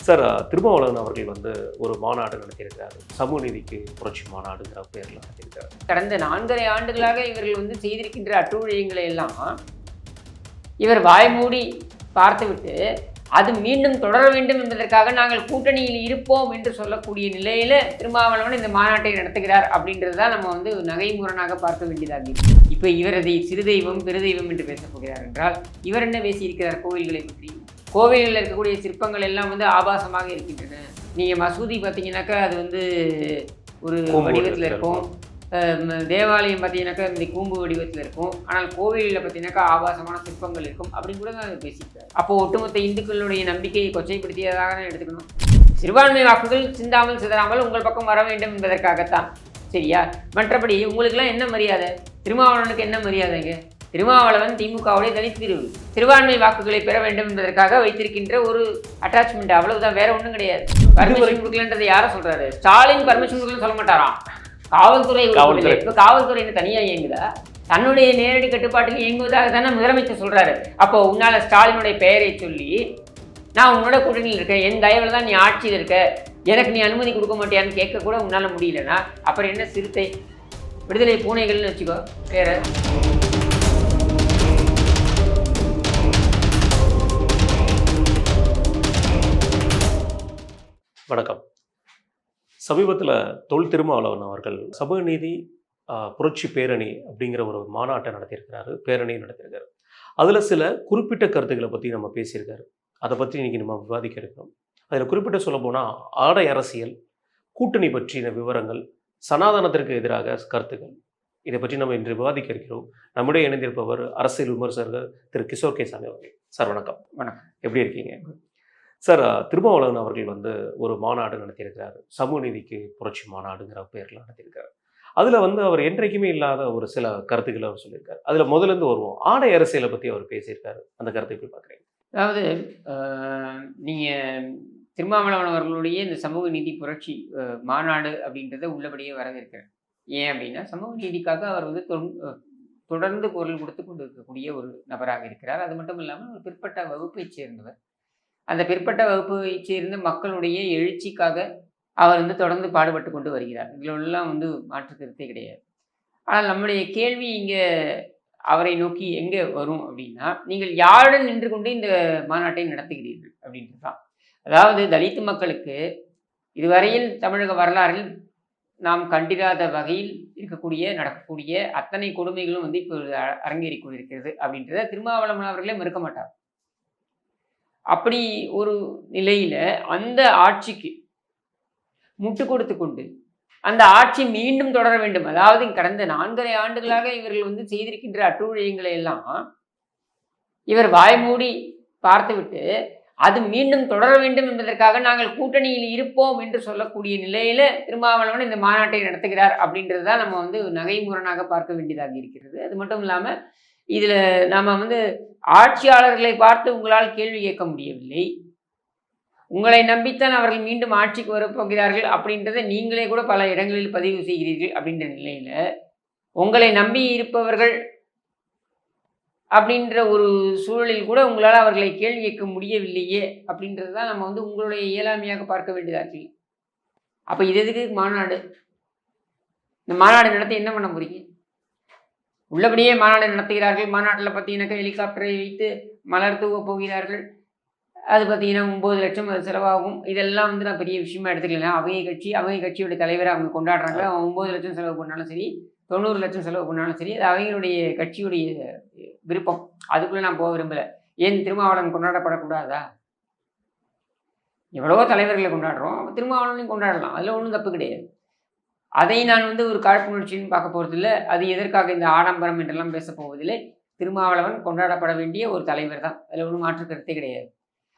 Sir Thirumavalavan அவர்கள் வந்து ஒரு மாநாடு நடத்தியிருக்கிறாரு. சமூக நீதிக்கு புரட்சி மாநாடுங்கிற பேரில் நடத்தியிருக்காரு கடந்த நான்கரை ஆண்டுகளாக இவர்கள் வந்து செய்திருக்கின்ற அட்டுழியங்களை எல்லாம் இவர் வாய்மூடி பார்த்துவிட்டு அது மீண்டும் தொடர வேண்டும் என்பதற்காக நாங்கள் கூட்டணியில் இருப்போம் என்று சொல்லக்கூடிய நிலையில திருமாவளவன் இந்த மாநாட்டை நடத்துகிறார் அப்படின்றது தான் நம்ம வந்து நகைமுரணாக பார்க்க வேண்டியதாக இருக்கு. இப்போ இவர் அதை சிறு தெய்வம் பெருதெய்வம் என்று பேசப் போகிறார் என்றால் இவர் என்ன பேசியிருக்கிறார் கோவில்களை பற்றி? கோவில்களில் இருக்கக்கூடிய சிற்பங்கள் எல்லாம் வந்து ஆபாசமாக இருக்கின்றன. நீங்கள் மசூதி பார்த்தீங்கன்னாக்கா அது வந்து ஒரு வடிவத்தில் இருக்கும். தேவாலயம் பார்த்தீங்கன்னாக்கா இந்த கூம்பு வடிவத்தில் இருக்கும். ஆனால் கோவிலில் பார்த்தீங்கன்னாக்கா ஆபாசமான சிற்பங்கள் இருக்கும் அப்படின்னு கூட தான் பேசியிருக்காரு. அப்போ ஒட்டுமொத்த இந்துக்களுடைய நம்பிக்கையை கொச்சைப்படுத்தியதாக தான் எடுத்துக்கணும். சிறுபான்மை வாக்குகள் சிந்தாமல் சிதறாமல் உங்கள் பக்கம் வர வேண்டும் என்பதற்காகத்தான். சரியா? மற்றபடி உங்களுக்கெல்லாம் என்ன மரியாதை? திருமாவளவனுக்கு என்ன மரியாதைங்க திருமாவளவன் திமுகவுடைய தனித் பிரிவு சிறுபான்மை வாக்குகளை பெற வேண்டும் என்பதற்காக வைத்திருக்கின்ற ஒரு அட்டாச்மெண்ட் அவ்வளவுதான் வேற ஒன்றும் கிடையாது. பர்மிஷன் கொடுக்கலன்றதை யாரை சொல்றாரு? ஸ்டாலின் பர்மிஷன் கொடுக்கலன்னு சொல்ல மாட்டாராம். காவல்துறை காவல்துறை. இப்போ காவல்துறை என்ன தனியா இயங்குதா? தன்னுடைய நேரடி கட்டுப்பாட்டில் இயங்குவதாக தானே முதலமைச்சர் சொல்றாரு. அப்போ உன்னால ஸ்டாலினுடைய பெயரை சொல்லி நான் உன்னோட கூட்டணியில் இருக்கேன். என் தயவில் தான் நீ ஆட்சியில் இருக்க. எனக்கு நீ அனுமதி கொடுக்க மாட்டியான்னு கேட்க கூட உன்னால முடியலன்னா அப்புறம் என்ன சிறுத்தை? விடுதலை பூனைகள்னு வச்சுக்கோ வேற வணக்கம். சமீபத்தில் தொல் திருமாவளவன் அவர்கள் சமூக நீதி புரட்சி பேரணி அப்படிங்கிற ஒரு மாநாட்டை நடத்தியிருக்கிறாரு பேரணியை நடத்தியிருக்காரு. அதில் சில குறிப்பிட்ட கருத்துக்களை பற்றி நம்ம பேசியிருக்காரு. அதை பற்றி இன்னைக்கு நம்ம விவாதிக்க இருக்கிறோம். அதில் குறிப்பிட்ட சொல்ல போனால் ஆடை அரசியல் கூட்டணி பற்றின விவரங்கள் சனாதனத்திற்கு எதிராக கருத்துக்கள். இதை பற்றி நம்ம இன்று விவாதிக்க இருக்கிறோம். நம்முடைய இணைந்திருப்பவர் அரசியல் விமர்சகர் திரு கிஷோர் கேசாமி அவர்கள். சார் வணக்கம். வணக்கம். எப்படி இருக்கீங்க? சார் திருமாவளவன் அவர்கள் வந்து ஒரு மாநாடு நடத்தியிருக்கிறார். சமூக நீதிக்கு புரட்சி மாநாடுங்கிற பேரில் நடத்தியிருக்கிறார். அதில் வந்து அவர் என்றைக்குமே இல்லாத ஒரு சில கருத்துக்களை அவர் சொல்லியிருக்காரு. அதில் முதலேருந்து வருவோம். ஆடை அரசியலை பற்றி அவர் பேசியிருக்காரு. அந்த கருத்தை எப்படி பார்க்குறீங்க? அதாவது நீங்கள் திருமாவளவன் அவர்களுடைய இந்த சமூக நீதி புரட்சி மாநாடு அப்படின்றத உள்ளபடியே வரவேற்கிறார். ஏன் அப்படின்னா சமூக நீதிக்காக அவர் வந்து தொடர்ந்து குரல் கொடுத்து கொண்டு இருக்கக்கூடிய ஒரு நபராக இருக்கிறார். அது மட்டும் இல்லாமல் ஒரு பிற்பட்ட வகுப்பைச் சேர்ந்தவர். அந்த பிற்பட்ட வகுப்பைச் சேர்ந்த மக்களுடைய எழுச்சிக்காக அவர் வந்து தொடர்ந்து பாடுபட்டு கொண்டு வருகிறார். இதிலெல்லாம் வந்து மாற்று கருத்தே கிடையாது. ஆனால் நம்முடைய கேள்வி இங்கே அவரை நோக்கி எங்கே வரும் அப்படின்னா நீங்கள் யாருடன் நின்று கொண்டு இந்த மாநாட்டை நடத்துகிறீர்கள் அப்படின்றது தான். அதாவது தலித்து மக்களுக்கு இதுவரையில் தமிழக வரலாறில் நாம் கண்டிராத வகையில் இருக்கக்கூடிய நடக்கக்கூடிய அத்தனை கொடுமைகளும் வந்து இப்போ அரங்கேறி கொண்டிருக்கிறது அப்படின்றத திருமாவளவன் அவர்களே மறுக்க மாட்டார். அப்படி ஒரு நிலையில் அந்த ஆட்சிக்கு முட்டு கொடுத்து கொண்டு அந்த ஆட்சி மீண்டும் தொடர வேண்டும். அதாவது கடந்த நான்கரை ஆண்டுகளாக இவர்கள் வந்து செய்திருக்கின்ற அட்டுழியங்களை எல்லாம் இவர் வாய்மூடி பார்த்துவிட்டு அது மீண்டும் தொடர வேண்டும் என்பதற்காக நாங்கள் கூட்டணியில் இருப்போம் என்று சொல்லக்கூடிய நிலையில திருமாவளவன் இந்த மாநாட்டை நடத்துகிறார் அப்படின்றது தான் நம்ம வந்து நகைமுரணாக பார்க்க வேண்டியதாக இருக்கிறது. அது மட்டும் இல்லாமல் இதில் நாம் வந்து ஆட்சியாளர்களை பார்த்து உங்களால் கேள்வி கேட்க முடியவில்லை. உங்களை நம்பித்தான் அவர்கள் மீண்டும் ஆட்சிக்கு வரப்போகிறார்கள் அப்படின்றத நீங்களே கூட பல இடங்களில் பதிவு செய்கிறீர்கள் அப்படின்ற நிலையில் உங்களை நம்பி இருப்பவர்கள் அப்படின்ற ஒரு சூழலில் கூட உங்களால் அவர்களை கேள்வி கேட்க முடியவில்லையே அப்படின்றது தான் நம்ம வந்து உங்களுடைய இயலாமையாக பார்க்க வேண்டியதாச்சு அப்போ இது எதுக்கு மாநாடு? இந்த மாநாடு நடத்தி என்ன பண்ண முடியும் உள்ளபடியே மாநாடு நடத்துகிறார்கள். மாநாட்டில் பார்த்தீங்கன்னாக்கா ஹெலிகாப்டரை வைத்து மலர் தூவ போகிறார்கள். அது பார்த்தீங்கன்னா ஒம்பது லட்சம் அது செலவாகும். இதெல்லாம் வந்து நான் பெரிய விஷயமா எடுத்துக்கல அவங்க கட்சி அவங்க கட்சியோட தலைவரை அவங்க கொண்டாடுறாங்க அவன் ஒம்பது லட்சம் செலவு பண்ணாலும் சரி தொண்ணூறு லட்சம் செலவு பண்ணாலும் சரி அது அவங்களுடைய கட்சியுடைய விருப்பம். அதுக்குள்ளே நான் போக விரும்பலை. ஏன் திருமாவளவன் கொண்டாடப்படக்கூடாதா? எவ்வளவோ தலைவர்களை கொண்டாடுறோம். திருமாவளவனையும் கொண்டாடலாம். அதில் ஒன்றும் தப்பு கிடையாது. அதை நான் வந்து ஒரு காழ்ப்புணர்ச்சின்னு பார்க்க போகிறதில்ல அது எதற்காக இந்த ஆடம்பரம் என்றெல்லாம் பேச போவதில்லை. திருமாவளவன் கொண்டாடப்பட வேண்டிய ஒரு தலைவர் தான். அதில் ஒன்றும் மாற்று கருத்தே கிடையாது.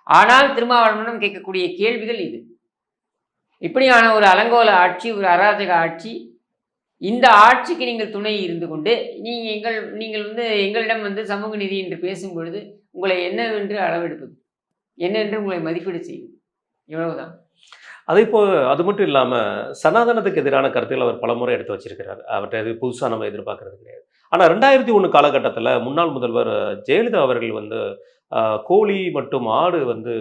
ஆனால் திருமாவளவனிடம் கேட்கக்கூடிய கேள்விகள் இது. இப்படியான ஒரு அலங்கோல ஆட்சி ஒரு அராஜக ஆட்சி இந்த ஆட்சிக்கு நீங்கள் துணை இருந்து கொண்டு நீங்கள் எங்கள் நீங்கள் வந்து எங்களிடம் வந்து சமூக நிதி என்று பேசும் பொழுது உங்களை என்னவென்று அளவெடுப்பது? என்னென்று உங்களை மதிப்பீடு செய்வது? இவ்வளவுதான். அதே போ அது மட்டும் இல்லாமல் சனாதனத்துக்கு எதிரான கருத்துக்கள் அவர் பலமுறை எடுத்து வச்சிருக்கிறார். அவர்கிட்ட இது புதுசாக நம்ம எதிர்பார்க்கறது கிடையாது. ஆனால் ரெண்டாயிரத்தி ஒன்று காலகட்டத்தில் முன்னாள் முதல்வர் ஜெயலலிதா அவர்கள் வந்து கோழி மற்றும் ஆடு வந்து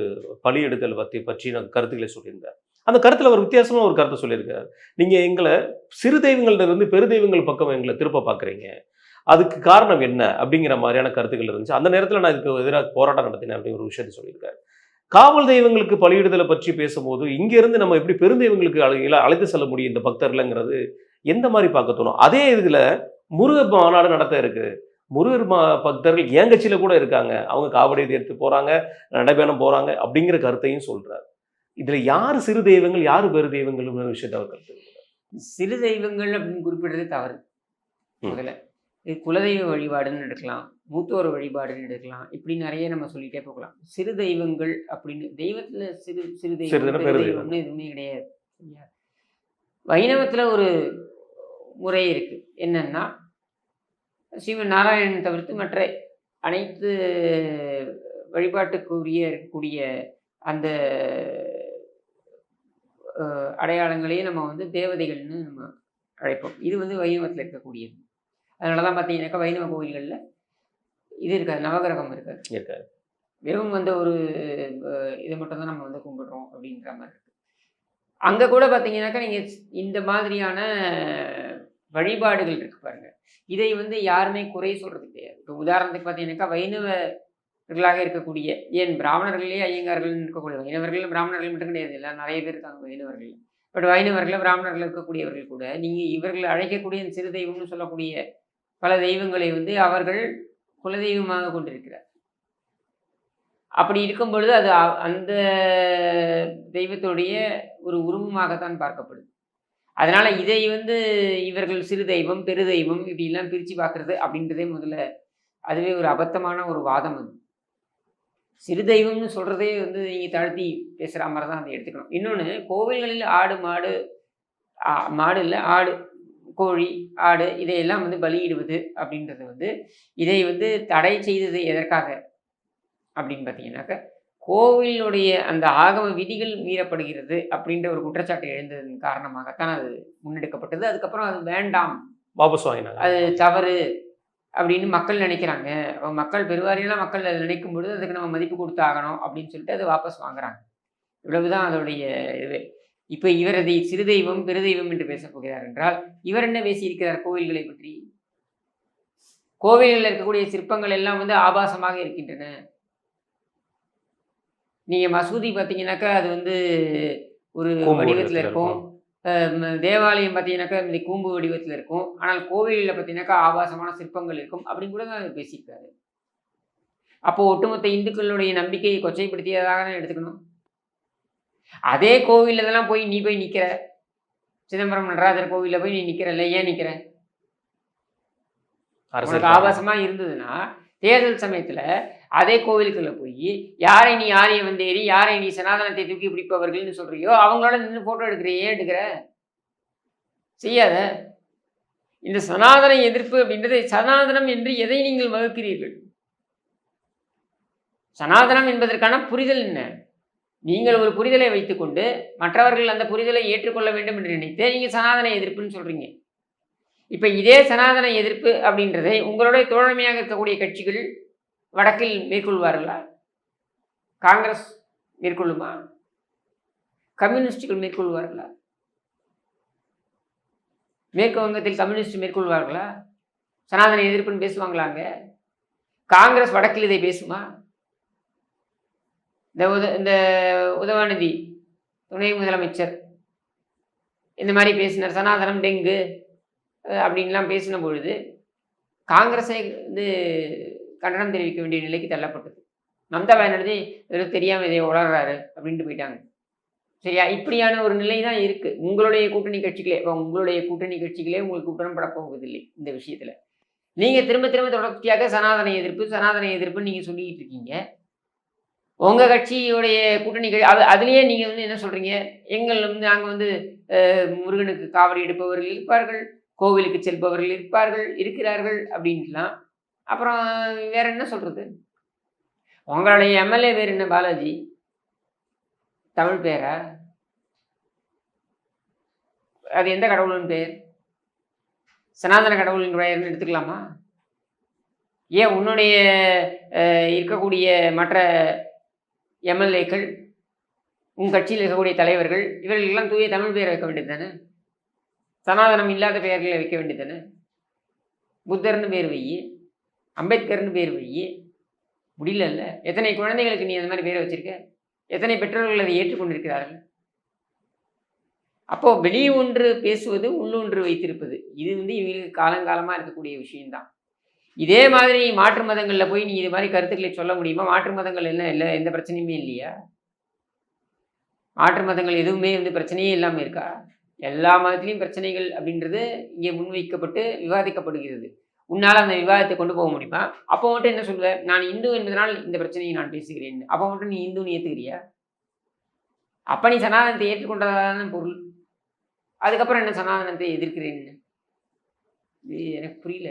பலியிடுதல் பற்றி பற்றின கருத்துக்களை சொல்லியிருந்தார். அந்த கருத்தில் அவர் வித்தியாசமாக ஒரு கருத்தை சொல்லியிருக்காரு. நீங்கள் எங்களை சிறு தெய்வங்கள்ட்ட இருந்து பெரு தெய்வங்கள் பக்கம் எங்களை திருப்ப பாக்குறீங்க. அதுக்கு காரணம் என்ன? அப்படிங்கிற மாதிரியான கருத்துக்கள் இருந்துச்சு. அந்த நேரத்தில் நான் இதுக்கு எதிராக போராட்டம் நடத்தினேன் அப்படிங்கிற ஒரு விஷயத்தை சொல்லியிருக்காரு. காவல் தெய்வங்களுக்கு பலியிடுதலை பற்றி பேசும்போது இங்க இருந்து நம்ம எப்படி பெருந்தெய்வங்களுக்கு அழை- அழைத்து செல்ல முடியும் இந்த பக்தர்கள்ங்கிறது எந்த மாதிரி பார்க்க தோணும்? அதே இதுல முருகர் மாநாடு நடத்த இருக்கு. முருகர் மா பக்தர்கள் என் கட்சியில கூட இருக்காங்க. அவங்க காவடி எடுத்து போறாங்க நடைபயணம் போறாங்க அப்படிங்கிற கருத்தையும் சொல்றாரு. இதுல யார் சிறு தெய்வங்கள் யார் பெரு தெய்வங்கள் விஷயத்தை அவர் கருத்து சிறு தெய்வங்கள் அப்படின்னு குறிப்பிடுறது தவறு. முதல்ல இது குலதெய்வ வழிபாடுன்னு எடுக்கலாம். மூத்தோர் வழிபாடுன்னு எடுக்கலாம். இப்படி நிறைய நம்ம சொல்லிட்டே போகலாம். சிறு தெய்வங்கள் அப்படின்னு தெய்வத்துல சிறு சிறு தெய்வம் தெய்வம்னு எதுவுமே கிடையாது. சரியா? வைணவத்துல ஒரு முறை இருக்கு. என்னன்னா சிவன் நாராயணன் தவிர்த்து மற்ற அனைத்து வழிபாட்டுக்குரிய இருக்கக்கூடிய அந்த அடையாளங்களையும் நம்ம வந்து தேவதைகள்னு நம்ம அழைப்போம். இது வந்து வைணவத்தில் இருக்கக்கூடியது. அதனால தான் பார்த்தீங்கன்னாக்கா வைணவ கோயில்களில் இது இருக்காது நவகிரகம் இருக்காது. இருக்காரு வெறும் வந்து ஒரு இதை மட்டும் தான் நம்ம வந்து கும்பிடுறோம் அப்படின்ற மாதிரி இருக்கு. அங்கே கூட பார்த்தீங்கன்னாக்கா நீங்கள் இந்த மாதிரியான வழிபாடுகள் இருக்கு பாருங்க. இதை வந்து யாருமே குறை சொல்றது கிடையாது. இப்போ உதாரணத்துக்கு பார்த்தீங்கன்னாக்கா வைணவர்களாக இருக்கக்கூடிய ஏன் பிராமணர்களே ஐயங்கார்கள் இருக்கக்கூடிய வைணவர்கள் பிராமணர்கள் மட்டும் கிடையாது. எல்லாம் நிறைய பேர் இருக்காங்க வைணவர்கள். பட் வைணவர்கள் பிராமணர்கள் இருக்கக்கூடியவர்கள் கூட நீங்கள் இவர்கள் அழைக்கக்கூடிய சிறு தெய்வம்னு சொல்லக்கூடிய பல தெய்வங்களை வந்து அவர்கள் குலதெய்வமாக கொண்டிருக்கிறார். அப்படி இருக்கும் பொழுது அது அ- அந்த தெய்வத்துடைய ஒரு உருவமாகத்தான் பார்க்கப்படுது. அதனால இதை வந்து இவர்கள் சிறு தெய்வம் பெரு தெய்வம் இப்படிலாம் பிரித்து பார்க்கறது அப்படின்றதே முதல்ல அதுவே ஒரு அபத்தமான ஒரு வாதம் அது. சிறு தெய்வம்னு சொல்கிறதே வந்து நீங்கள் தாழ்த்தி பேசுகிற மாதிரி தான் அதை எடுத்துக்கணும். இன்னொன்று கோவில்களில் ஆடு மாடு மாடு இல்லை ஆடு கோழி ஆடு இதையெல்லாம் வந்து பலியிடுவது அப்படின்றது வந்து இதை வந்து தடை செய்தது எதற்காக அப்படின்னு பார்த்தீங்கன்னாக்க கோவிலுடைய அந்த ஆகம விதிகள் மீறப்படுகிறது அப்படின்ற ஒரு குற்றச்சாட்டு எழுந்ததன் காரணமாகத்தான் அது முன்னெடுக்கப்பட்டது. அதுக்கப்புறம் அது வேண்டாம். வாபஸ் வாங்கினாங்க. அது தவறு அப்படின்னு மக்கள் நினைக்கிறாங்க. மக்கள் பெருவாரியான மக்கள் அதை நினைக்கும் பொழுது அதுக்கு நம்ம மதிப்பு கொடுத்தாகணும் அப்படின்னு சொல்லிட்டு அதை வாபஸ் வாங்குறாங்க. இவ்வளவுதான் அதோடைய இதுவே இப்போ இவர் அதை சிறு தெய்வம் பெரு தெய்வம் என்று பேசப் போகிறார் என்றால் இவர் என்ன பேசியிருக்கிறார் கோவில்களை பற்றி? கோவில்களில் இருக்கக்கூடிய சிற்பங்கள் எல்லாம் வந்து ஆபாசமாக இருக்கின்றன. நீங்க மசூதி பார்த்தீங்கன்னாக்கா அது வந்து ஒரு வடிவத்தில் இருக்கும். தேவாலயம் பார்த்தீங்கன்னாக்கா இந்த கூம்பு வடிவத்தில் இருக்கும். ஆனால் கோவிலில் பார்த்தீங்கன்னாக்கா ஆபாசமான சிற்பங்கள் இருக்கும் அப்படின்னு கூட தான் பேசியிருக்காரு. அப்போ ஒட்டுமொத்த இந்துக்களுடைய நம்பிக்கையை கொச்சைப்படுத்தியதாக எடுத்துக்கணும்? அதே கோவில் இதெல்லாம் போய் நீ போய் நிற்கிற சிதம்பரம் நடராஜர் கோவிலில் போய் நீ நிற்கிறல்ல ஏன் நிற்கிற உனக்கு ஆபாசமா இருந்ததுன்னா தேர்தல் சமயத்துல அதே கோவிலுக்குள்ள போய் யாரை நீ ஆரிய வந்தேறி யாரை நீ சனாதனத்தை தூக்கி பிடிப்பவர்கள்னு சொல்றியோ அவங்களோட நின்று போட்டோ எடுக்கிற. ஏன் எடுக்கிற? செய்யாத. இந்த சனாதன எதிர்ப்பு அப்படின்றது சனாதனம் என்று எதை நீங்கள் வகுக்கிறீர்கள் சனாதனம் என்பதற்கான புரிதல் என்ன? நீங்கள் ஒரு புரிதலை வைத்துக்கொண்டு மற்றவர்கள் அந்த புரிதலை ஏற்றுக்கொள்ள வேண்டும் என்று நினைத்து நீங்கள் சனாதன எதிர்ப்புன்னு சொல்றீங்க. இப்போ இதே சனாதன எதிர்ப்பு அப்படின்றதை உங்களுடைய தோழமையாக இருக்கக்கூடிய கட்சிகள் வடக்கில் மேற்கொள்வார்களா? காங்கிரஸ் மேற்கொள்ளுமா? கம்யூனிஸ்டுகள் மேற்கொள்வார்களா? மேற்கு வங்கத்தில் கம்யூனிஸ்ட் மேற்கொள்வார்களா? சனாதன எதிர்ப்புன்னு பேசுவாங்களாங்க? காங்கிரஸ் வடக்கில் இதை பேசுமா? இந்த உத இந்த உதவாநிதி துணை முதலமைச்சர். இந்த மாதிரி பேசினார். சனாதனம் டெங்கு அப்படின்லாம் பேசின பொழுது காங்கிரஸை வந்து கண்டனம் தெரிவிக்க வேண்டிய நிலைக்கு தள்ளப்பட்டது. மம்தா பானர்ஜி வெறும் தெரியாமல் இதை உளறாரு அப்படின்ட்டு போயிட்டாங்க. சரியா? இப்படியான ஒரு நிலை தான் இருக்குது உங்களுடைய கூட்டணி கட்சிகளே இப்போ உங்களுடைய கூட்டணி கட்சிகளே உங்களுக்கு உடன்பட போவதில்லை இந்த விஷயத்தில். நீங்கள் திரும்ப திரும்ப தொடர்ச்சியாக சனாதன எதிர்ப்பு சனாதன எதிர்ப்புன்னு நீங்கள் சொல்லிக்கிட்டு இருக்கீங்க. உங்கள் கட்சியுடைய கூட்டணி அது அதுலேயே நீங்கள் வந்து என்ன சொல்கிறீங்க எங்கள் வந்து நாங்கள் வந்து முருகனுக்கு காவடி எடுப்பவர்கள் இருப்பார்கள் கோவிலுக்கு செல்பவர்கள் இருப்பார்கள் இருக்கிறார்கள் அப்படின்ட்டுலாம். அப்புறம் வேற என்ன சொல்கிறது உங்களுடைய எம்எல்ஏ பேர் என்ன பாலாஜி? தமிழ் பேரா? அது எந்த கடவுளின் பேர்? சனாதன கடவுளின் பெயர்னு எடுத்துக்கலாமா? ஏன் உன்னுடைய இருக்கக்கூடிய மற்ற எம்எல்ஏக்கள் உன் கட்சியில் இருக்கக்கூடிய தலைவர்கள் இவர்களெல்லாம் தூய தமிழ் பெயர் வைக்க வேண்டியது தானே சனாதனம் இல்லாத பெயர்களை வைக்க வேண்டியது தானே புத்தர்னு பேர் வை அம்பேத்கர்னு பேர் வை முடியலல்ல? எத்தனை குழந்தைகளுக்கு நீ அந்த மாதிரி பேரை வச்சிருக்க? எத்தனை பெற்றோர்கள் அதை ஏற்றுக்கொண்டிருக்கிறார்கள்? அப்போது வெளியே ஒன்று பேசுவது உள்ளொன்று வைத்திருப்பது இது வந்து இவங்களுக்கு காலங்காலமாக இருக்கக்கூடிய விஷயம்தான். இதே மாதிரி மாற்று மதங்களில் போய் நீ இது மாதிரி கருத்துக்களை சொல்ல முடியுமா? மாற்று மதங்கள் என்ன? இல்லை எந்த பிரச்சனையுமே இல்லையா? மாற்று மதங்கள் எதுவுமே வந்து பிரச்சனையே இல்லாமல் இருக்கா? எல்லா மதத்துலேயும் பிரச்சனைகள் அப்படின்றது இங்கே முன்வைக்கப்பட்டு விவாதிக்கப்படுகிறது. உன்னால் அந்த விவாதத்தை கொண்டு போக முடியுமா? அப்போ மட்டும் என்ன சொல்லுவேன் நான் இந்து என்பதனால் இந்த பிரச்சனையை நான் பேசுகிறேன். அப்போ மட்டும் நீ இந்துன்னு ஏற்றுக்கிறியா அப்போ நீ சனாதனத்தை ஏற்றுக்கொண்டதான பொருள். அதுக்கப்புறம் என்ன சனாதனத்தை எதிர்க்கிறேன்னு? இது எனக்கு புரியல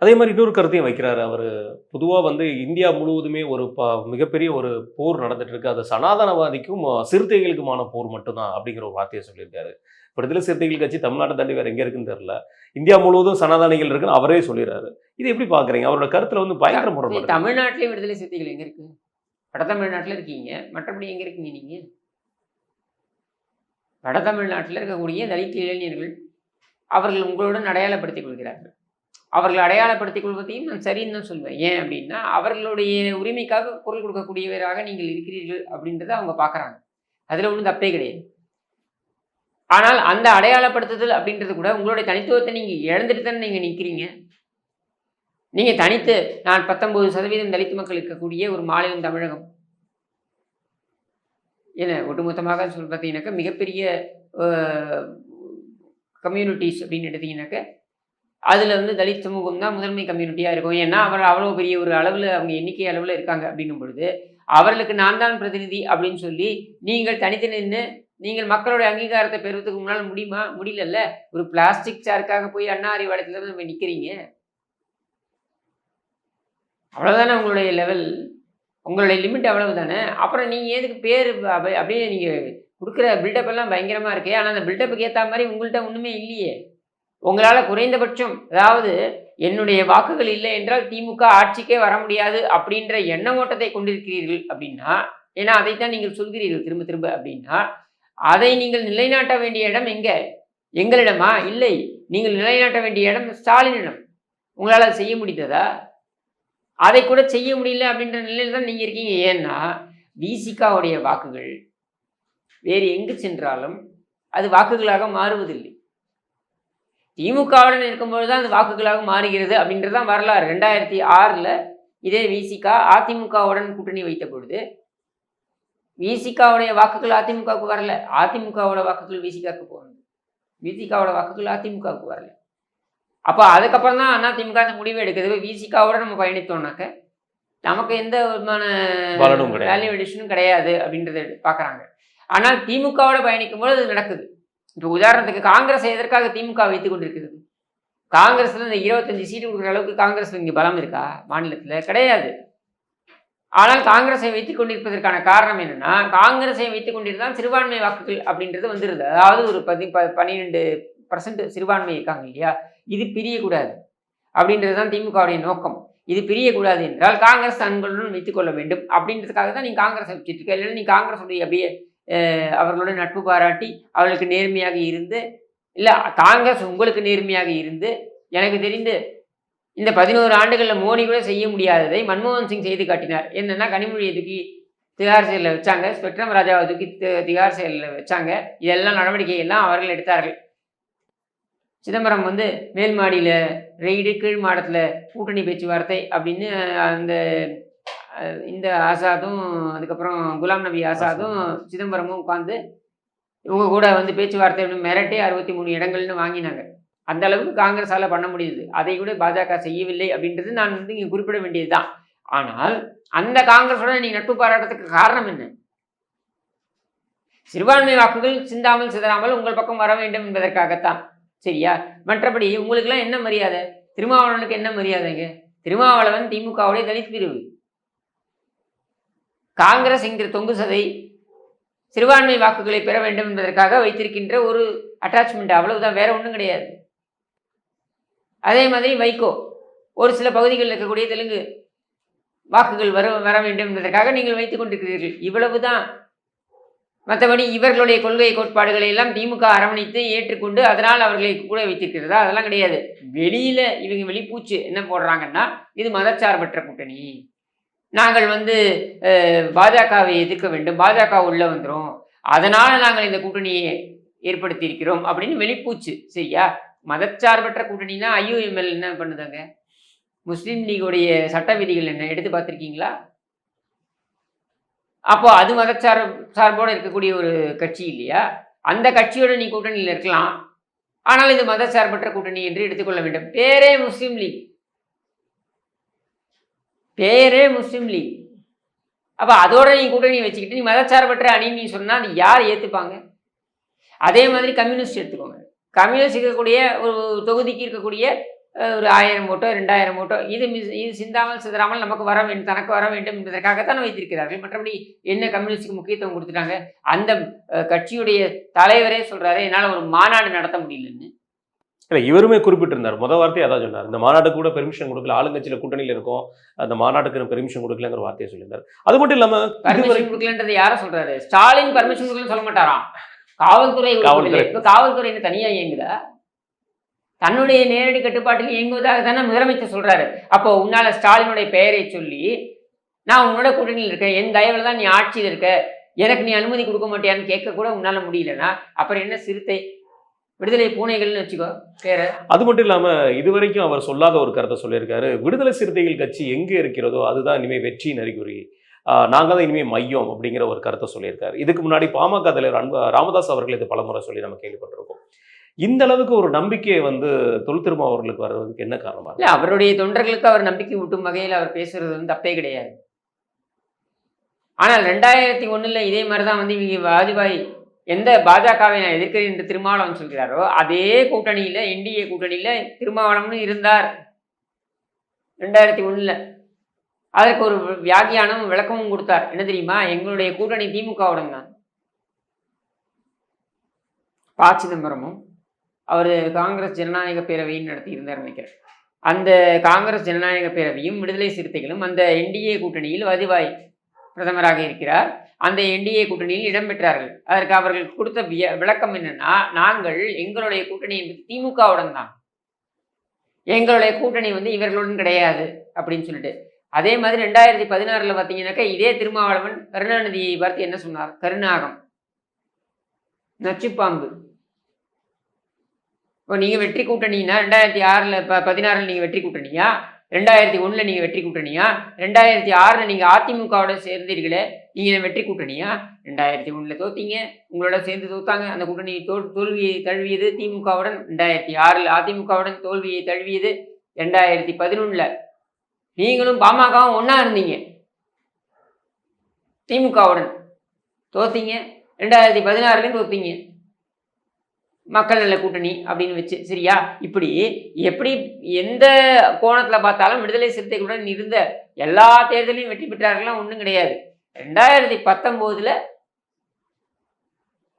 அதே மாதிரி இன்னொரு கருத்தையும் வைக்கிறாரு அவர். பொதுவாக வந்து இந்தியா முழுவதுமே ஒரு ப மிகப்பெரிய ஒரு போர் நடந்துட்டு இருக்கு அது சனாதனவாதிக்கும் சிறுத்தைகளுக்குமான போர் மட்டும்தான் அப்படிங்கிற ஒரு வார்த்தையை சொல்லியிருக்காரு. விடுதலை சிறுத்தைகள் கட்சி தமிழ்நாட்டை தாண்டி வேற எங்க இருக்குன்னு தெரியல. இந்தியா முழுவதும் சனாதனிகள் இருக்குன்னு அவரே சொல்லிடுறாரு. இது எப்படி பாக்குறீங்க? அவரோட கருத்துல வந்து பயங்கர முரண்பாடு தமிழ்நாட்டிலே விடுதலை சிறுத்தைகள் எங்க இருக்கு? வட தமிழ்நாட்டில் இருக்கீங்க. மற்றபடி எங்க இருக்கீங்க நீங்க? வட தமிழ்நாட்டில் இருக்கக்கூடிய தலித் இளைஞர்கள் அவர்கள் உங்களுடன் அடையாளப்படுத்திக் கொள்கிறார்கள். அவர்கள் அடையாளப்படுத்திக் கொள்வதையும் நான் சரின்னு தான் சொல்வேன். ஏன் அப்படின்னா அவர்களுடைய உரிமைக்காக குரல் கொடுக்கக்கூடியவராக நீங்கள் இருக்கிறீர்கள் அப்படின்றத அவங்க பார்க்குறாங்க. அதில் ஒன்றும் தப்பே கிடையாது. ஆனால் அந்த அடையாளப்படுத்துதல் அப்படின்றது கூட உங்களுடைய தனித்துவத்தை நீங்கள் இழந்துட்டு தானே நீங்கள் நிற்கிறீங்க நீங்கள் தனித்து நான் பத்தொன்பது சதவீதம் தலித்து மக்கள் இருக்கக்கூடிய ஒரு மாநிலம் தமிழகம். என்ன ஒட்டுமொத்தமாக சொல் பார்த்தீங்கன்னாக்கா மிகப்பெரிய கம்யூனிட்டிஸ் அப்படின்னு எடுத்தீங்கன்னாக்க அதில் வந்து தலித் சமூகம் தான் முதன்மை கம்யூனிட்டியாக இருக்கும். ஏன்னா அவர் அவ்வளோ பெரிய ஒரு அளவில் அவங்க எண்ணிக்கை அளவில் இருக்காங்க அப்படின்னும் பொழுது அவர்களுக்கு நான் தான் பிரதிநிதி அப்படின்னு சொல்லி நீங்கள் தனித்து நின்று நீங்கள் மக்களுடைய அங்கீகாரத்தை பெறுவதற்கு முன்னால் முடியுமா? முடியலல்ல. ஒரு பிளாஸ்டிக் சாருக்காக போய் அண்ணா அறிவாலயத்தில் நம்ம நிற்கிறீங்க அவ்வளோதானே உங்களுடைய லெவல் உங்களுடைய லிமிட் அவ்வளவு தானே அப்புறம் நீங்கள் எதுக்கு பேர் அப்படியே நீங்கள் கொடுக்குற பில்டப் எல்லாம் பயங்கரமாக இருக்கே. ஆனால் அந்த பில்டப்புக்கு ஏற்ற மாதிரி உங்கள்கிட்ட ஒன்றுமே இல்லையே. உங்களால் குறைந்தபட்சம் அதாவது என்னுடைய வாக்குகள் இல்லை என்றால் திமுக ஆட்சிக்கே வர முடியாது அப்படின்ற எண்ண ஓட்டத்தை கொண்டிருக்கிறீர்கள் அப்படின்னா ஏன்னா அதைத்தான் நீங்கள் சொல்கிறீர்கள் திரும்ப திரும்ப அப்படின்னா அதை நீங்கள் நிலைநாட்ட வேண்டிய இடம் எங்கே? எங்களிடமா? இல்லை. நீங்கள் நிலைநாட்ட வேண்டிய இடம் ஸ்டாலினிடம். உங்களால் அதை செய்ய முடிந்ததா? அதை கூட செய்ய முடியல அப்படின்ற நிலையில் தான் நீங்கள் இருக்கீங்க. ஏன்னா விசிகாவுடைய வாக்குகள் வேறு எங்கு சென்றாலும் அது வாக்குகளாக மாறுவதில்லை. திமுகவுடன் இருக்கும்போது தான் அது வாக்குகளாக மாறுகிறது அப்படின்றது தான் வரலாறு. ரெண்டாயிரத்தி ஆறில் இதே விசிகா அதிமுகவுடன் கூட்டணி வைத்த பொழுது விசிகாவுடைய வாக்குகள் அதிமுகவுக்கு வரல. அதிமுகவோட வாக்குகள் விசிகாவுக்கு போகணும் விசிகாவோட வாக்குகள் அதிமுகவுக்கு வரல. அப்போ அதுக்கப்புறம் தான் அதிமுக அந்த முடிவு எடுக்குது. விசிகாவோட நம்ம பயணித்தோம்னாக்க நமக்கு எந்த விதமான. வேல்யூ எடிஷனும் கிடையாது அப்படின்றத பார்க்குறாங்க. ஆனால் திமுகவோட பயணிக்கும் போது அது நடக்குது. இப்போ உதாரணத்துக்கு காங்கிரஸ் எதற்காக திமுக வைத்துக் கொண்டிருக்கிறது? காங்கிரஸில் இந்த இருபத்தஞ்சு சீட்டு கொடுக்குற அளவுக்கு காங்கிரஸ் இங்கே பலம் இருக்கா? மாநிலத்தில் கிடையாது. ஆனால் காங்கிரஸை வைத்துக் கொண்டிருப்பதற்கான காரணம் என்னென்னா காங்கிரஸை வைத்துக் கொண்டிருந்தால் சிறுபான்மை வாக்குகள் அப்படின்றது வந்துருது. அதாவது ஒரு பதி ப பன்னிரெண்டு பர்சன்ட் சிறுபான்மை இருக்காங்க இல்லையா? இது பிரியக்கூடாது அப்படின்றது தான் திமுகவுடைய நோக்கம். இது பிரியக்கூடாது என்றால் காங்கிரஸ் தங்களுடன் வைத்துக் கொள்ள வேண்டும் அப்படின்றதுக்காக தான் நீ காங்கிரஸ் வச்சுட்டு இருக்க. இல்லைன்னா நீ காங்கிரஸுடைய அப்படியே அவர்களோட நட்பு பாராட்டி அவர்களுக்கு நேர்மையாக இருந்து இல்லை காங்கிரஸ் உங்களுக்கு நேர்மையாக இருந்து எனக்கு தெரிந்து இந்த பதினோரு ஆண்டுகளில் மோடி கூட செய்ய முடியாததை மன்மோகன் சிங் செய்து காட்டினார். என்னென்னா கனிமொழியை தூக்கி திகார் செயலில் வச்சாங்க ஸ்பெக்ட்ரம் ராஜாவை தூக்கி திகார் செயலில் வச்சாங்க இதெல்லாம் நடவடிக்கையெல்லாம் அவர்கள் எடுத்தார்கள். சிதம்பரம் வந்து மேல் மாடியில் ரெய்டு கீழ் மாடத்தில் கூட்டணி பேச்சுவார்த்தை அப்படின்னு அந்த இந்த ஆசாதும் அதுக்கப்புறம் குலாம் நபி ஆசாதும் சிதம்பரமும் உட்காந்து இவங்க கூட வந்து பேச்சுவார்த்தை மிரட்டி அறுபத்தி மூணு இடங்கள்னு வாங்கினாங்க. அந்த அளவுக்கு காங்கிரஸால் பண்ண முடியுது. அதை கூட பாஜக செய்யவில்லை அப்படின்றது நான் வந்து இங்கே குறிப்பிட வேண்டியது தான் ஆனால் அந்த காங்கிரஸோட நீ நட்பு பாராட்டத்துக்கு காரணம் என்ன? சிறுபான்மை வாக்குகள் சிந்தாமல் சிதறாமல் உங்கள் பக்கம் வர வேண்டும் என்பதற்காகத்தான். சரியா? மற்றபடி உங்களுக்கெல்லாம் என்ன மரியாதை? திருமாவளவனுக்கு என்ன மரியாதைங்க? திருமாவளவன் திமுகவுடைய தலித் பிரிவு. காங்கிரஸ் என்கிற தொங்கு சதை சிறுபான்மை வாக்குகளை பெற வேண்டும் என்பதற்காக வைத்திருக்கின்ற ஒரு அட்டாச்மெண்ட் அவ்வளவுதான் வேற ஒன்றும் கிடையாது. அதே மாதிரி வைகோ ஒரு சில பகுதிகளில் இருக்கக்கூடிய தெலுங்கு வாக்குகள் வர வர வேண்டும் என்பதற்காக நீங்கள் வைத்துக் கொண்டிருக்கிறீர்கள். இவ்வளவுதான். மற்றபடி இவர்களுடைய கொள்கை கோட்பாடுகளை எல்லாம் திமுக அரவணைத்து ஏற்றுக்கொண்டு அதனால் அவர்களை கூட வைத்திருக்கிறதா? அதெல்லாம் கிடையாது. வெளியில இவங்க வெளிப்பூச்சு என்ன போடுறாங்கன்னா இது மதச்சார்பற்ற கூட்டணி. நாங்கள் வந்து பாஜகவை எதிர்க்க வேண்டும். பாஜக உள்ளே வந்துடும் அதனால் நாங்கள் இந்த கூட்டணியை ஏற்படுத்தியிருக்கிறோம் அப்படின்னு வெளிப்பூச்சு சரியா? மதச்சார்பற்ற கூட்டணினா ஐயூஎம்எல் என்ன பண்ணுதாங்க? முஸ்லீம் லீகுடைய சட்ட விதிகள் என்ன? எடுத்து பார்த்துருக்கீங்களா? அப்போ அது மதச்சார் சார்போடு இருக்கக்கூடிய ஒரு கட்சி இல்லையா? அந்த கட்சியோட நீ கூட்டணியில் இருக்கலாம். ஆனால் இது மதச்சார்பற்ற கூட்டணி என்று எடுத்துக்கொள்ள வேண்டும். பேரே முஸ்லீம் லீக். பேரே முஸ்லீம் லீக். அப்போ அதோட நீ கூட்டணி வச்சுக்கிட்டு நீ மதச்சார்பற்ற அணின்னு நீ சொன்னால் அது யார் ஏற்றுப்பாங்க அதே மாதிரி கம்யூனிஸ்ட் எடுத்துக்கோங்க. கம்யூனிஸ்ட் இருக்கக்கூடிய ஒரு தொகுதிக்கு இருக்கக்கூடிய ஒரு ஆயிரம் ஓட்டோ ரெண்டாயிரம் ஓட்டோ இது மிஸ் இது சிந்தாமல் சிதறாமல் நமக்கு வர வேண்டும் தனக்கு வர வேண்டும் என்பதற்காகத்தான் வைத்திருக்கிறார்கள். மற்றபடி என்ன கம்யூனிஸ்டுக்கு முக்கியத்துவம் கொடுத்துட்டாங்க? அந்த கட்சியுடைய தலைவரே சொல்கிறாரு என்னால் ஒரு மாநாடு நடத்த முடியலன்னு. இல்லை இவருமே குறிப்பிட்டிருந்தார். முத வார்த்தையை அதான் சொன்னார். இந்த மாநாட்டுக்கு கூட பெர்மிஷன் கொடுக்கல ஆளுங்கட்சியில் கூட்டணியில் இருக்கும். அந்த மாநாட்டுக்கு பெர்மிஷன் கொடுக்கலங்கிற வார்த்தையை சொல்லியிருந்தார். அது மட்டும் இல்லாமல் பர்மிஷன் கொடுக்கலன்றது யார சொல்றாரு? ஸ்டாலின் பர்மிஷன் கொடுக்கலன்னு சொல்ல மாட்டாராம் காவல்துறை காவல்துறை. இப்ப காவல்துறை என்ன தனியா இயங்குதா? தன்னுடைய நேரடி கட்டுப்பாட்டில் இயங்குவதாக தானே முதலமைச்சர் சொல்றாரு. அப்போ உன்னால ஸ்டாலினுடைய பெயரை சொல்லி நான் உன்னோட கூட்டணியில் இருக்கேன். என் தயவுல தான் நீ ஆட்சியில் இருக்க. எனக்கு நீ அனுமதி கொடுக்க மாட்டியான்னு கேட்க கூட உன்னால முடியலன்னா அப்புறம் என்ன சிறுத்தை? விடுதலை பூனைகள்னு வச்சுக்கோ பேர. அது மட்டும் இல்லாமல் இதுவரைக்கும் அவர் சொல்லாத ஒரு கருத்தை சொல்லியிருக்காரு. விடுதலை சிறுத்தைகள் கட்சி எங்கே இருக்கிறதோ அதுதான் இனிமேல் வெற்றியின் அறிகுறி. நாங்கள் தான் இனிமேல் மையம் அப்படிங்கிற ஒரு கருத்தை சொல்லியிருக்காரு. இதுக்கு முன்னாடி பாமக தலைவர் அன்பு ராமதாஸ் அவர்கள் இது பலமுறை சொல்லி நம்ம கேள்விப்பட்டிருக்கோம். இந்த அளவுக்கு ஒரு நம்பிக்கையை வந்து தொல் திரும்ப அவர்களுக்கு வர்றதுக்கு என்ன காரணமா இருக்கு? இல்ல அவருடைய தொண்டர்களுக்கு அவர் நம்பிக்கை ஊட்டும் வகையில் அவர் பேசுறது வந்து தப்பே கிடையாது. ஆனால் ரெண்டாயிரத்தி ஒண்ணுல இதே மாதிரி தான் வந்து இவங்க வாஜ்பாய் எந்த பாஜகவை நான் எதிர்க்கிறேன் என்று திருமாவளவன் சொல்கிறாரோ அதே கூட்டணியில் என்டிஏ கூட்டணியில் திருமாவளவனும் இருந்தார். ரெண்டாயிரத்தி ஒன்றில் அதற்கு ஒரு வியாகியானம் விளக்கமும் கொடுத்தார். என்ன தெரியுமா? எங்களுடைய கூட்டணி திமுகவுடன் தான். ப. சிதம்பரமும் அவர் காங்கிரஸ் ஜனநாயக பேரவையும் நடத்தியிருந்தார் நினைக்கிறேன். அந்த காங்கிரஸ் ஜனநாயக பேரவையும் விடுதலை சிறுத்தைகளும் அந்த என்டிஏ கூட்டணியில் வதிவாய் பிரதமராக இருக்கிறார். அந்த என்டிஏ கூட்டணியில் இடம்பெற்றார்கள் அதற்கு அவர்கள் கொடுத்த விய- விளக்கம் என்னன்னா நாங்கள் எங்களுடைய கூட்டணி என்பது திமுகவுடன் தான். எங்களுடைய கூட்டணி வந்து இவர்களுடன் கிடையாது அப்படின்னு சொல்லிட்டு. அதே மாதிரி ரெண்டாயிரத்தி பதினாறுல பார்த்தீங்கன்னாக்கா இதே திருமாவளவன் கருணாநிதியை பார்த்து என்ன சொன்னார்? கருணாகம். நச்சுப்பாம்பு. இப்போ நீங்கள் வெற்றி கூட்டணினா ரெண்டாயிரத்தி ஆறில் ப பதினாறில் நீங்கள் வெற்றி கூட்டணியா? ரெண்டாயிரத்தி ஒன்றில் நீங்கள் வெற்றி கூட்டணியா? ரெண்டாயிரத்தி ஆறில் நீங்கள் அதிமுகவோட சேர்ந்தீர்களே? நீங்கள் வெற்றி கூட்டணியா? ரெண்டாயிரத்தி ஒன்றில் தோத்தீங்க. உங்களோட சேர்ந்து தோத்தாங்க. அந்த கூட்டணி தோல் தோல்வியை தழுவியது திமுகவுடன். ரெண்டாயிரத்தி ஆறில் அதிமுகவுடன் தோல்வியை தழுவியது ரெண்டாயிரத்தி பதினொன்றில் நீங்களும் பாமகவும் ஒன்றா இருந்தீங்க. திமுகவுடன் தோத்தீங்க. ரெண்டாயிரத்தி பதினாறுலையும் தோத்தீங்க. மக்கள் நல கூட்டணி அப்படின்னு வச்சு. சரியா? இப்படி எப்படி எந்த கோணத்தில் பார்த்தாலும் விடுதலை சிறுத்தைகளுடன் இருந்த எல்லா தேர்தலையும் வெற்றி பெற்றார்கள்லாம் ஒன்றும் கிடையாது. ரெண்டாயிரத்தி பத்தொம்போதில்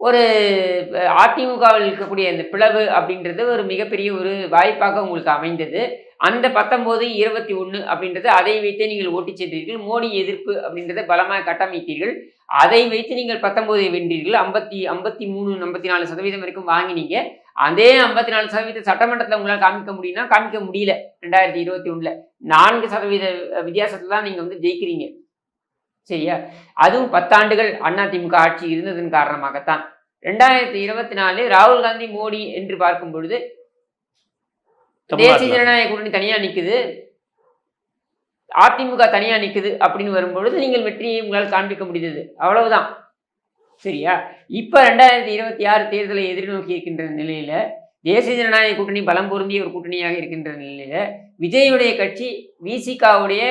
ஒரு அதிமுகவில் இருக்கக்கூடிய அந்த பிளவு அப்படின்றது ஒரு மிகப்பெரிய ஒரு வாய்ப்பாக உங்களுக்கு அமைந்தது. அந்த பத்தொம்போது இருபத்தி ஒன்று அப்படின்றது அதை வைத்தே நீங்கள் ஓட்டிச் சென்றீர்கள். மோடி எதிர்ப்பு அப்படின்றத பலமாக கட்டமைத்தீர்கள். அதை வைத்து நீங்கள் பத்தொம்போதை வென்றீர்கள். ஐம்பத்தி ஐம்பத்தி மூணு ஐம்பத்தி நாலு சதவீதம் வரைக்கும் வாங்கினீங்க. அதே ஐம்பத்தி நாலு சதவீத சட்டமன்றத்தில் உங்களால் காமிக்க முடியும்னா காமிக்க முடியல. ரெண்டாயிரத்தி இருபத்தி ஒன்றில் நான்கு சதவீத வித்தியாசத்தில் தான் நீங்கள் வந்து ஜெயிக்கிறீங்க. சரியா அதுவும் பத்தாண்டுகள் அதிமுக ஆட்சி இருந்ததன் காரணமாகத்தான். ரெண்டாயிரத்தி இருபத்தி நாலு ராகுல் காந்தி மோடி என்று பார்க்கும் பொழுது தேசிய. ஜனநாயக கூட்டணி தனியா நிக்குது. அதிமுக தனியா நிக்குது அப்படின்னு வரும்பொழுது நீங்கள் வெற்றியை உங்களால் காண்பிக்க முடிந்தது. அவ்வளவுதான். சரியா? இப்ப ரெண்டாயிரத்தி இருபத்தி ஆறு தேர்தலை எதிர்நோக்கி இருக்கின்ற நிலையில தேசிய ஜனநாயக கூட்டணி பலம் பொருந்திய ஒரு கூட்டணியாக இருக்கின்ற நிலையில விஜயுடைய கட்சி விசிகாவுடைய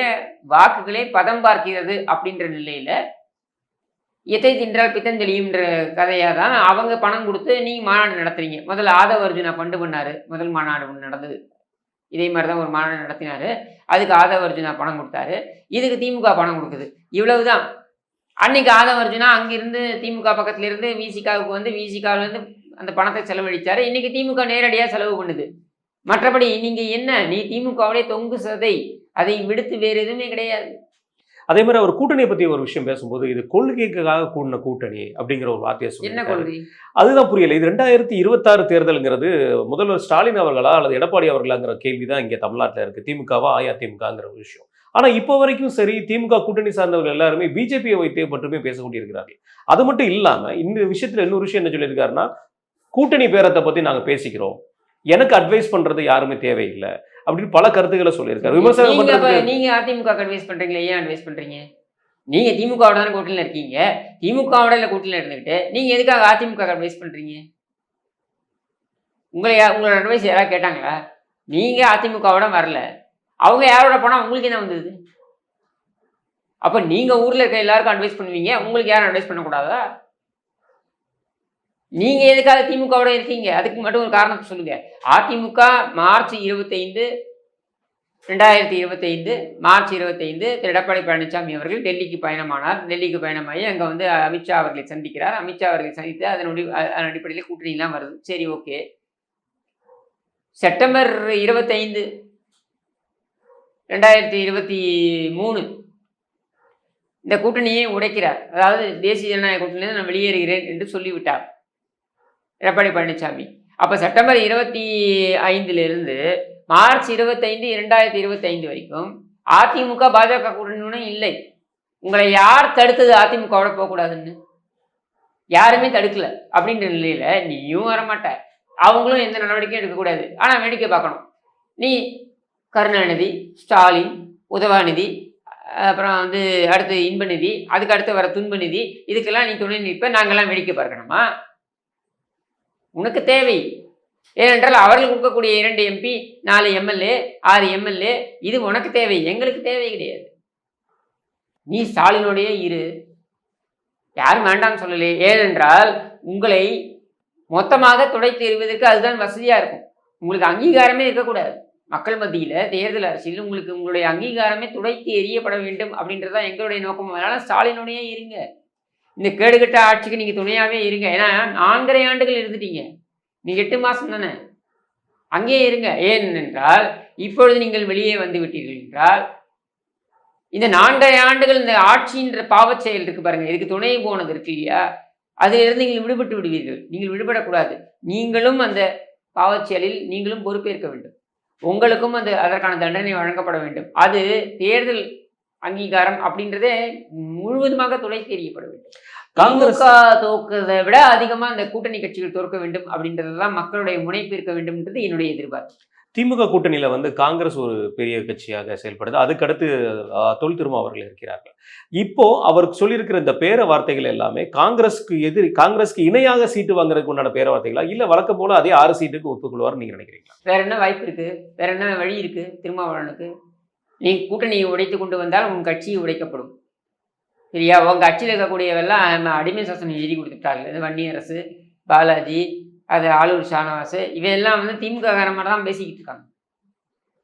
வாக்குகளை பதம் பார்க்கிறது அப்படின்ற நிலையில எத்தை தின்றால் பித்தம் தெளியும்ன்ற கதையாக தான் அவங்க பணம் கொடுத்து நீங்கள் மாநாடு நடத்துறீங்க. முதல்ல ஆதவ அர்ஜுனா ஃபண்டு பண்ணாரு. முதல் மாநாடு நடந்தது. இதே மாதிரி தான் ஒரு மாநாடு நடத்தினாரு. அதுக்கு ஆதவ அர்ஜுனா பணம் கொடுத்தாரு. இதுக்கு திமுக பணம் கொடுக்குது. இவ்வளவுதான். அன்னைக்கு ஆதவ அர்ஜுனா அங்கிருந்து திமுக பக்கத்துல இருந்து விசிகாவுக்கு வந்து விசிகாவிலேருந்து அந்த பணத்தை செலவழிச்சாரு. இன்னைக்கு திமுக நேரடியாக செலவு பண்ணுது. மற்றபடி நீங்க என்ன? நீ திமுகவுடைய தொங்கு சதை. அதை விடுத்து வேறு எதுவுமே கிடையாது. அதே மாதிரி அவர் கூட்டணியை பத்தி ஒரு விஷயம் பேசும்போது இது கொள்கைக்காக கூடின கூட்டணி அப்படிங்கிற ஒரு வார்த்தையை என்ன சொல்லியிருக்காரு. கொள்கை? அதுதான் புரியல. இது ரெண்டாயிரத்தி இருபத்தாறு தேர்தலுங்கிறது முதல்வர் ஸ்டாலின் அவர்களா அல்லது எடப்பாடி அவர்களாங்கிற கேள்விதான் இங்க தமிழ்நாட்டுல இருக்கு. திமுகவா அதிமுகங்கிற ஒரு விஷயம். ஆனா இப்போ வரைக்கும் சரி திமுக கூட்டணி சார்ந்தவர்கள் எல்லாருமே பிஜேபியை வைத்தே மட்டுமே பேசக்கூடிய இருக்கிறார்கள் அது மட்டும் இல்லாம இந்த விஷயத்துல இன்னொரு விஷயம் என்ன சொல்லியிருக்காருன்னா கூட்டணி பேரத்தை பத்தி நாங்க பேசிக்கிறோம். எனக்கு அட்வைஸ் பண்றது யாருமே தேவையில்லை. அப்படின்னு பல கருத்துக்களை சொல்லியிருக்காரு. விமர்சனம் பண்றது நீங்க அதிமுக அட்வைஸ் பண்றீங்களா? ஏன் அட்வைஸ் பண்றீங்க? நீங்க திமுகவோட தானே கூட்டணியில் இருக்கீங்க. திமுகவோட இல்ல கூட்டணியில் இருந்துகிட்டு நீங்க எதுக்காக அதிமுக அட்வைஸ் பண்றீங்க? உங்களை உங்களோட அட்வைஸ் யாராவது கேட்டாங்களா? நீங்க அதிமுகவோட வரல. அவங்க யாரோட போனா உங்களுக்கு என்ன வந்தது? அப்ப நீங்க ஊர்ல இருக்க எல்லாருக்கும் அட்வைஸ் பண்ணுவீங்க. உங்களுக்கு யாரும் அட்வைஸ் பண்ணக்கூடாதா? நீங்க எதுக்காக திமுகவோட இருக்கீங்க? அதுக்கு மட்டும் ஒரு காரணத்தை சொல்லுங்க. அதிமுக மார்ச் இருபத்தைந்து ரெண்டாயிரத்தி இருபத்தைந்து மார்ச் இருபத்தைந்து திரு. எடப்பாடி பழனிசாமி அவர்கள் டெல்லிக்கு பயணமானார். டெல்லிக்கு பயணமாகி அங்கே வந்து அமித்ஷா அவர்களை சந்திக்கிறார். அமித்ஷா அவர்களை சந்தித்து அதனுடைய அதன் அடிப்படையில் கூட்டணிலாம் வருது. சரி ஓகே. செப்டம்பர் இருபத்தைந்து ரெண்டாயிரத்தி இருபத்தி மூணு இந்த கூட்டணியை உடைக்கிறார். அதாவது தேசிய ஜனநாயக கூட்டணியிலிருந்து நான் வெளியேறுகிறேன் என்று சொல்லிவிட்டார். எடப்பாடி பழனிசாமி. அப்போ செப்டம்பர் இருபத்தி ஐந்துலேருந்து மார்ச் இருபத்தைந்து இரண்டாயிரத்தி இருபத்தைந்து வரைக்கும் அதிமுக பாஜக கூட்டணியுடன் இல்லை. உங்களை யார் தடுத்தது? அதிமுகவோட போகக்கூடாதுன்னு. யாருமே தடுக்கல. அப்படின்ற நிலையில நீயும் வரமாட்ட. அவங்களும் எந்த நடவடிக்கையும் எடுக்கக்கூடாது. ஆனால் வேடிக்கை பார்க்கணும். நீ கருணாநிதி ஸ்டாலின் உதவாநிதி அப்புறம் வந்து அடுத்து இன்பநிதி அதுக்கு அடுத்து வர துன்பநிதி இதுக்கெல்லாம் நீ துணை நிற்ப. நாங்கள்லாம் வேடிக்கை பார்க்கணுமா? உனக்கு தேவை. ஏனென்றால் அவர்கள் கொடுக்கக்கூடிய இரண்டு எம்பி நாலு எம்எல்ஏ ஆறு எம்எல்ஏ இது உனக்கு தேவை. எங்களுக்கு தேவை கிடையாது. நீ ஸ்டாலினோடையே இரு. யாரும் வேண்டாம்னு சொல்லலையே ஏனென்றால் உங்களை மொத்தமாக துடைத்து எறிவதற்கு அதுதான் வசதியாக இருக்கும். உங்களுக்கு அங்கீகாரமே இருக்கக்கூடாது. மக்கள் மத்தியில் தேர்தல் அரசியல் உங்களுக்கு உங்களுடைய அங்கீகாரமே துடைத்து எறியப்பட வேண்டும் அப்படின்றதான் எங்களுடைய நோக்கம். அதனால் ஸ்டாலினுடைய இருங்க. இந்த கேடுகட்ட ஆட்சிக்கு நீங்கள் துணையாகவே இருங்க. ஏன்னா நான்கரை ஆண்டுகள் இருந்துட்டீங்க. நீங்கள் எட்டு மாதம் தானே? அங்கேயே இருங்க. ஏனென்றால் இப்பொழுது நீங்கள் வெளியே வந்து விட்டீர்கள் என்றால் இந்த நான்கரை ஆண்டுகள் இந்த ஆட்சின்ற பாவச் செயல் இருக்கு பாருங்க. இதுக்கு துணை போனது இருக்கு இல்லையா? அதிலிருந்து நீங்கள் விடுபட்டு விடுவீர்கள். நீங்கள் விடுபடக்கூடாது. நீங்களும் அந்த பாவச் செயலில் நீங்களும் பொறுப்பேற்க வேண்டும். உங்களுக்கும் அந்த அதற்கான தண்டனை வழங்கப்பட வேண்டும். அது தேர்தல் அங்கீகாரம் அப்படின்றதே முழுவதுமாக துணை தெரியப்பட வேண்டும் காங்கிரஸ் தோக்கிறதை விட அதிகமா அந்த கூட்டணி கட்சிகள் தோற்க வேண்டும் அப்படின்றதுதான் மக்களுடைய முனைப்பு இருக்க வேண்டும்ன்றது என்னுடைய எதிர்பார்ப்பு. திமுக கூட்டணியில வந்து காங்கிரஸ் ஒரு பெரிய கட்சியாக செயல்படுது. அதுக்கடுத்து தொல் திருமா அவர்கள் இருக்கிறார்கள். இப்போ அவர் சொல்லியிருக்கிற இந்த பேர வார்த்தைகள் எல்லாமே காங்கிரஸ்க்கு எதிரி காங்கிரஸ்க்கு இணையாக சீட்டு வாங்குறதுக்கு உண்டான பேர வார்த்தைகளா? இல்ல வழக்கம் போல அதே ஆறு சீட்டுக்கு ஒப்புக்கொள்வார் நீங்க நினைக்கிறீங்களா? வேற என்ன வாய்ப்பு இருக்கு? வேற என்ன வழி இருக்கு திருமாவளவனுக்கு? நீ கூட்டணியை உடைத்து கொண்டு வந்தால் உன் கட்சி உடைக்கப்படும். சரியா? உங்க கட்சியில் இருக்கக்கூடியவெல்லாம் நம்ம அடிமை சாசனம் எழுதி கொடுத்துட்டாங்க. இது வன்னியரசு பாலாஜி அது ஆளூர் ஷானவாஸ் இவையெல்லாம் வந்து திமுக கார மாதிரி தான் பேசிக்கிட்டு இருக்காங்க.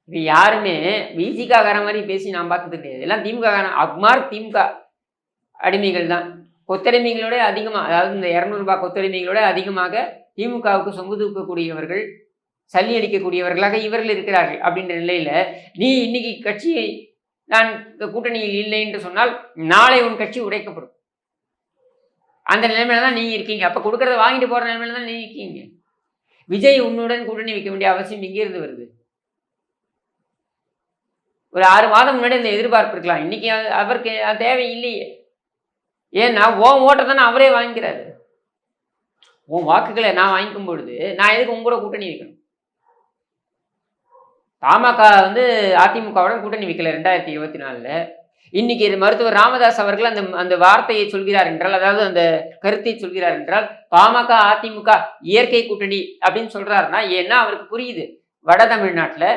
இது யாருமே விசிகா மாதிரி பேசி நான் பார்த்தது கிடையாது. எல்லாம் திமுக காரன் அக்மார் திமுக அடிமைகள் தான். கொத்தடிமைகளோட அதிகமாக அதாவது இந்த இரநூறுபா கொத்தடிமைகளோட அதிகமாக திமுகவுக்கு சொங்கு தூக்கக்கூடியவர்கள் சல்லி அடிக்கக்கூடியவர்களாக இவர்கள் இருக்கிறார்கள் அப்படின்ற நிலையில் நீ இன்னைக்கு கட்சியை நான் இந்த கூட்டணியில் இல்லை என்று சொன்னால் நாளை உன் கட்சி உடைக்கப்படும். அந்த நிலைமையில தான் நீங்கள் இருக்கீங்க. அப்போ கொடுக்கறத வாங்கிட்டு போகிற நிலைமையில தான் நீ இருக்கீங்க. விஜய் உன்னுடன் கூட்டணி வைக்க வேண்டிய அவசியம் எங்கே வருது? ஒரு ஆறு மாதம் முன்னாடி இந்த எதிர்பார்ப்பு இருக்கலாம். இன்னைக்கு அது அவருக்கு அது தேவை இல்லையே ஏன்னா உன் ஓட்டை தானே அவரே வாங்கிக்கிறாரு. உன் வாக்குகளை நான் வாங்கிக்கும் பொழுது நான் எதுக்கு உங்க கூட கூட்டணி வைக்கணும்? பாமக வந்து அதிமுகவுடன் கூட்டணி வைக்கல ரெண்டாயிரத்தி இருபத்தி நாலில். இன்னைக்கு மருத்துவர் ராமதாஸ் அவர்கள் அந்த அந்த வார்த்தையை சொல்கிறார் என்றால் அதாவது அந்த கருத்தை சொல்கிறார் என்றால் பாமக அதிமுக இயற்கை கூட்டணி அப்படின்னு சொல்றாருன்னா ஏன்னா அவருக்கு புரியுது. வட தமிழ்நாட்டில்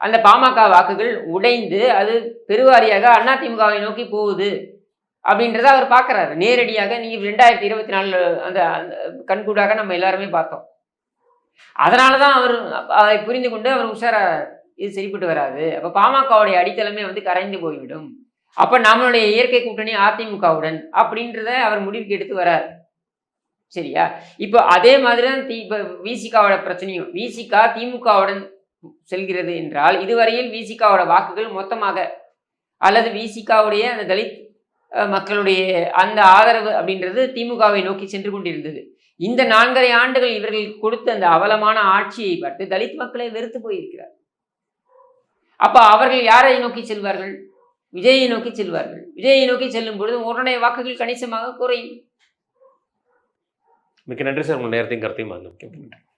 அந்த பாமக வாக்குகள் உடைந்து அது பெருவாரியாக அதிமுகவை நோக்கி போகுது அப்படின்றத அவர் பார்க்குறாரு. நேரடியாக நீங்கள் ரெண்டாயிரத்தி இருபத்தி நாலு அந்த அந்த கண்கூடாக நம்ம எல்லாருமே பார்த்தோம். அதனால தான் அவர் அதை புரிந்து கொண்டு அவர் உஷாரா இது சரிப்பட்டு வராது. அப்போ பாமகவுடைய அடித்தளமே வந்து கரைந்து போய்விடும். அப்போ நம்மளுடைய இயற்கை கூட்டணி அதிமுகவுடன் அப்படின்றத அவர் முடிவுக்கு எடுத்து வரார். சரியா? இப்போ அதே மாதிரி தான் தி இப்போ விசிகாவோட பிரச்சனையும் விசிகா திமுகவுடன் செல்கிறது என்றால் இதுவரையில் விசிகாவோட வாக்குகள் மொத்தமாக அல்லது விசிகாவுடைய அந்த தலித் அஹ், மக்களுடைய அந்த ஆதரவு அப்படின்றது திமுகவை நோக்கி சென்று கொண்டிருந்தது. இந்த நான்கரை ஆண்டுகள் இவர்கள் கொடுத்த அந்த அவலமான ஆட்சியை பார்த்து தலித் மக்களை வெறுத்து போயிருக்கிறார். அப்ப அவர்கள் யாரை நோக்கி செல்வார்கள்? விஜயை நோக்கி செல்வார்கள். விஜயை நோக்கி செல்லும் பொழுது உடனே வாக்குகள் கணிசமாக குறையும். மிக்க நன்றி சார். உங்கள் நேரத்தையும் கருத்தையும் வந்து